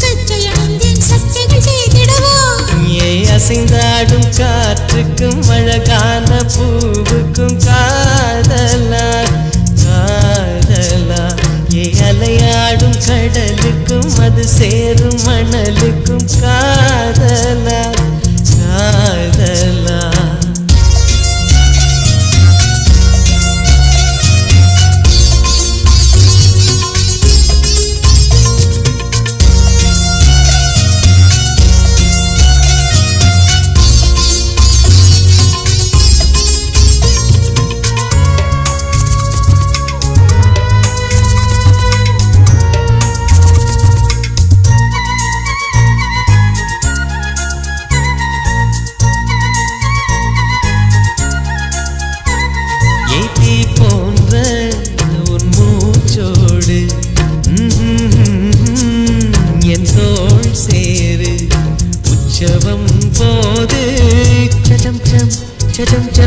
சச்சை அடைந்தேன் சச்சைகள் செய்திடவா. ஏ அசைந்தாடும் காற்றுக்கும் அழகான பூவுக்கும் காதலா காதலா. ஏ அலையாடும் கடலுக்கும் அது சேரும் மணலுக்கும் காதலா காதலா. சம் சடம்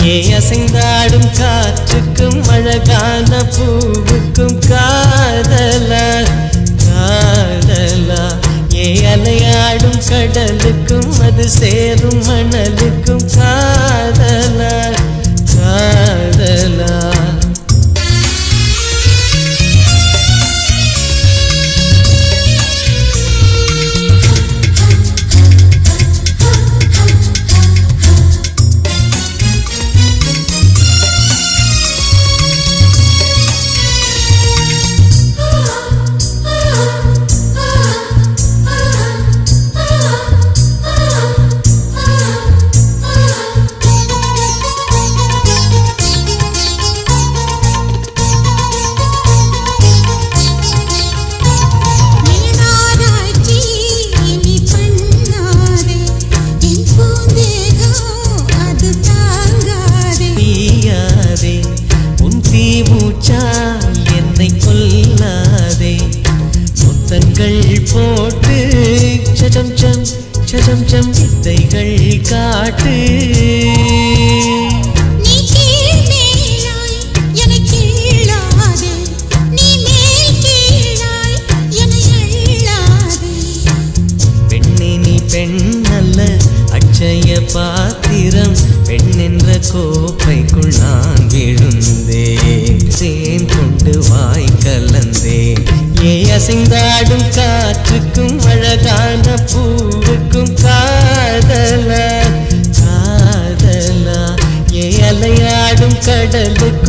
நீயே அசைந்தாடும் காற்றுக்கும் அழகான பூவுக்கும் காதலா காதலா. ஏ அலையாடும் கடலுக்கும் அது சேரும் மணலுக்கும் கொல்லாதே முத்தங்கள் போட்டு சஜம் சம் சஜம் சம் வித்தைகள் காட்டு. பெண் அல்ல அட்சய பாத்திரம். பெண் என்ற கோப்பைக்குள் அசைந்தாடும் காற்றுக்கும் அழகான பூவுக்கும் காதலா காதலா. ஏ அலையாடும் கடலுக்கும்